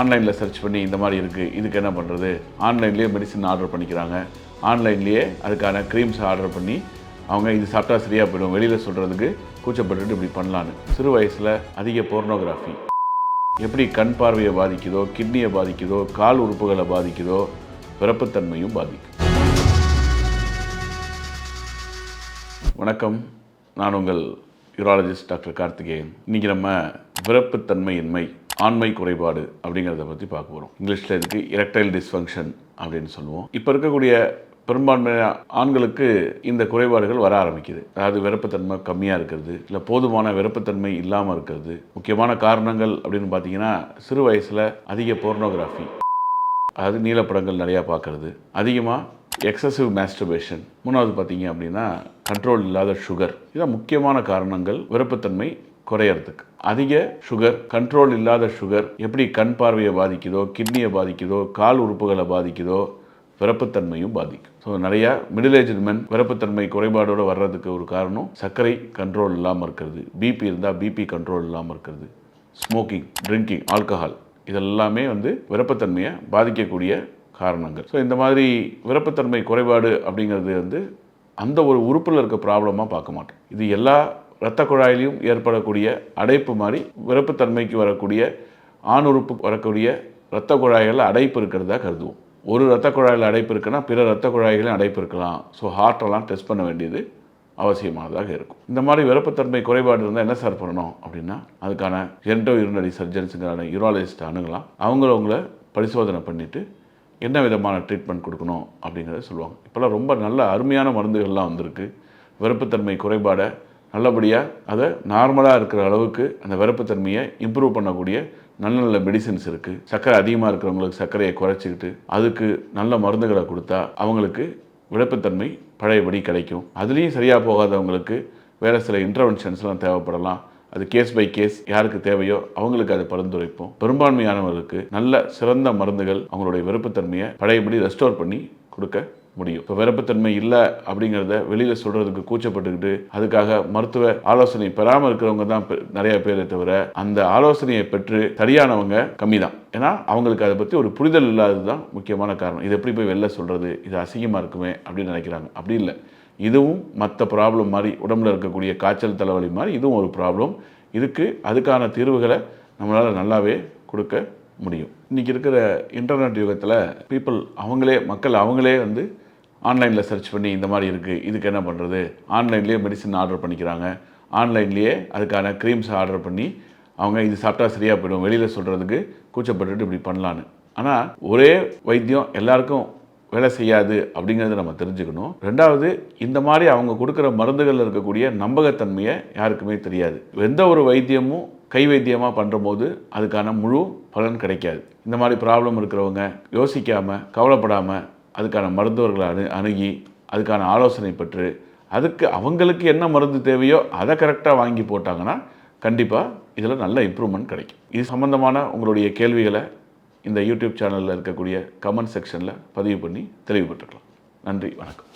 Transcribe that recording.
ஆன்லைனில் சர்ச் பண்ணி இந்த மாதிரி இருக்குது இதுக்கு என்ன பண்ணுறது ஆன்லைன்லேயே மெடிசன் ஆர்டர் பண்ணிக்கிறாங்க. ஆன்லைன்லேயே அதுக்கான க்ரீம்ஸ் ஆர்டர் பண்ணி அவங்க இது சாப்பிட்டா சரியாக போயிடும். வெளியில் சொல்கிறதுக்கு கூச்சப்பட்டுட்டு இப்படி பண்ணலான்னு. சிறு வயசில் அதிக போர்னோகிராஃபி எப்படி கண் பார்வையை பாதிக்குதோ கிட்னியை பாதிக்குதோ கால் உறுப்புகளை பாதிக்குதோ பிறப்புத்தன்மையும் பாதிக்கும். வணக்கம். நான் உங்கள் யூராலஜிஸ்ட் டாக்டர் கார்த்திகேயன். இன்றைக்கி நம்ம பிறப்புத்தன்மையின்மை ஆண்மை குறைபாடு அப்படிங்கிறத பற்றி பார்க்க போகிறோம் இங்கிலீஷில் இதுக்கு எரக்டைல் டிஸ்ஃபங்க்ஷன் அப்படின்னு சொல்லுவோம். இப்போ இருக்கக்கூடிய பெரும்பான்மையான ஆண்களுக்கு இந்த குறைபாடுகள் வர ஆரம்பிக்குது. அதாவது விருப்பத்தன்மை கம்மியாக இருக்கிறது இல்லை போதுமான விருப்பத்தன்மை இல்லாமல் இருக்கிறது. முக்கியமான காரணங்கள் அப்படின்னு பார்த்தீங்கன்னா சிறு வயசில் அதிக போர்னோகிராஃபி அதாவது நீலப்படங்கள் நிறையா பார்க்கறது அதிகமாக எக்ஸசிவ் மாஸ்டர்பேஷன் மூணாவது பார்த்தீங்க அப்படின்னா கண்ட்ரோல் இல்லாத சுகர் இதான் முக்கியமான காரணங்கள். விருப்பத்தன்மை குறையறதுக்கு. அதிக சுகர் கண்ட்ரோல் இல்லாத சுகர் எப்படி கண் பார்வையை பாதிக்குதோ கிட்னியை பாதிக்குதோ கால் உறுப்புகளை பாதிக்குதோ விரப்புத்தன்மையும் பாதிக்கும். ஸோ நிறையா மிடில் ஏஜ் மென் விரப்புத்தன்மை குறைபாடோடு வர்றதுக்கு ஒரு காரணம் சர்க்கரை கண்ட்ரோல் இல்லாமல் இருக்கிறது பிபி இருந்தால் பிபி கண்ட்ரோல் இல்லாமல் இருக்கிறது ஸ்மோக்கிங் ட்ரிங்கிங் ஆல்கஹால் இதெல்லாமே வந்து விரப்பத்தன்மையை பாதிக்கக்கூடிய காரணங்கள். ஸோ இந்த மாதிரி விரப்பத்தன்மை குறைபாடு அப்படிங்கிறது வந்து அந்த ஒரு உறுப்பில் இருக்க ப்ராப்ளமாக பார்க்க மாட்டோம். இது எல்லா இரத்த குழாயிலையும் ஏற்படக்கூடிய அடைப்பு மாதிரி விருப்பத்தன்மைக்கு வரக்கூடிய ஆண் உறுப்பு வரக்கூடிய இரத்த குழாய்களில் அடைப்பு இருக்கிறதா கருதுவோம். ஒரு இரத்த குழாயில் அடைப்பு இருக்குன்னா பிற இரத்த குழாய்களையும் அடைப்பு இருக்கலாம். ஸோ ஹார்ட்டெல்லாம் டெஸ்ட் பண்ண வேண்டியது அவசியமானதாக இருக்கும். இந்த மாதிரி விருப்பத்தன்மை குறைபாடு இருந்தால் என்ன சார் பண்ணணும் அப்படின்னா அதுக்கான ஜென்டோ யூரினரி சர்ஜன்ஸுங்கிறான யூராலஜிஸ்ட் அணுகலாம். அவங்கள பரிசோதனை பண்ணிவிட்டு என்ன விதமான ட்ரீட்மெண்ட் கொடுக்கணும் அப்படிங்கிறத சொல்லுவாங்க. இப்போல்லாம் ரொம்ப நல்ல அருமையான மருந்துகள்லாம் வந்திருக்கு. விருப்பத்தன்மை குறைபாடை நல்லபடியாக அதை நார்மலாக இருக்கிற அளவுக்கு அந்த விருப்பத்தன்மையை இம்ப்ரூவ் பண்ணக்கூடிய நல்ல நல்ல மெடிசின்ஸ் இருக்குது சர்க்கரை அதிகமாக இருக்கிறவங்களுக்கு சர்க்கரையை குறைச்சிக்கிட்டு அதுக்கு நல்ல மருந்துகளை கொடுத்தா அவங்களுக்கு விருப்பத்தன்மை பழையபடி கிடைக்கும். அதுலேயும் சரியாக போகாதவங்களுக்கு வேறு சில இன்டர்வென்ஷன்ஸ்லாம் தேவைப்படலாம். அது கேஸ் பை கேஸ் யாருக்கு தேவையோ அவங்களுக்கு அதை பரிந்துரைப்போம். பெரும்பான்மையானவர்களுக்கு நல்ல சிறந்த மருந்துகள் அவங்களுடைய விருப்பத்தன்மையை பழையபடி ரெஸ்டோர் பண்ணி கொடுக்க முடியும். இப்போ விருப்பத்தன்மை இல்லை அப்படிங்கிறத வெளியில் சொல்கிறதுக்கு கூச்சப்பட்டுக்கிட்டு அதுக்காக மருத்துவ ஆலோசனை பெறாமல் இருக்கிறவங்க தான் நிறைய பேரை தவிர அந்த ஆலோசனையை பெற்று சரியானவங்க கம்மி தான் ஏன்னா அவங்களுக்கு அதை பற்றி ஒரு புரிதல் இல்லாதது தான் முக்கியமான காரணம். இது எப்படி போய் வெளில சொல்கிறது இது அசிங்கமாக இருக்குமே அப்படின்னு நினைக்கிறாங்க. அப்படி இல்லை. இதுவும் மற்ற ப்ராப்ளம் மாதிரி உடம்புல இருக்கக்கூடிய காய்ச்சல் தலைவலி மாதிரி இதுவும் ஒரு ப்ராப்ளம் இதுக்கு அதுக்கான தீர்வுகளை நம்மளால் நல்லாவே கொடுக்க முடியும். இன்றைக்கி இருக்கிற இன்டர்நெட் யுகத்தில் பீப்புள் அவங்களே மக்கள் அவங்களே வந்து ஆன்லைனில் சர்ச் பண்ணி இந்த மாதிரி இருக்குது இதுக்கு என்ன பண்ணுறது ஆன்லைன்லேயே மெடிசன் ஆர்டர் பண்ணிக்கிறாங்க. ஆன்லைன்லேயே அதுக்கான க்ரீம்ஸ் ஆர்டர் பண்ணி அவங்க இது சாப்பிட்டா சரியாக போயிடும் வெளியில் சொல்கிறதுக்கு கூச்சப்பட்டுட்டு இப்படி பண்ணலான்னு. ஆனால் ஒரே வைத்தியம் எல்லாருக்கும் வேலை செய்யாது அப்படிங்கிறத நம்ம தெரிஞ்சுக்கணும். ரெண்டாவது இந்த மாதிரி அவங்க கொடுக்குற மருந்துகளில் இருக்கக்கூடிய நம்பகத்தன்மையை யாருக்குமே தெரியாது. எந்த ஒரு வைத்தியமும் கை வைத்தியமாக பண்ணும்போது அதுக்கான முழு பலன் கிடைக்காது. இந்த மாதிரி ப்ராப்ளம் இருக்கிறவங்க யோசிக்காமல் கவலைப்படாமல் அதுக்கான மருத்துவர்களை அணு அணுகி அதுக்கான ஆலோசனை பெற்று அதுக்கு அவங்களுக்கு என்ன மருந்து தேவையோ அதை கரெக்டாக வாங்கி போட்டாங்கன்னா கண்டிப்பாக இதில் நல்ல இம்ப்ரூவ்மெண்ட் கிடைக்கும். இது சம்மந்தமான உங்களுடைய கேள்விகளை இந்த யூடியூப் சேனலில் இருக்கக்கூடிய கமெண்ட் செக்ஷனில் பதிவு பண்ணி தெளிவுபட்டுக்கலாம் நன்றி வணக்கம்.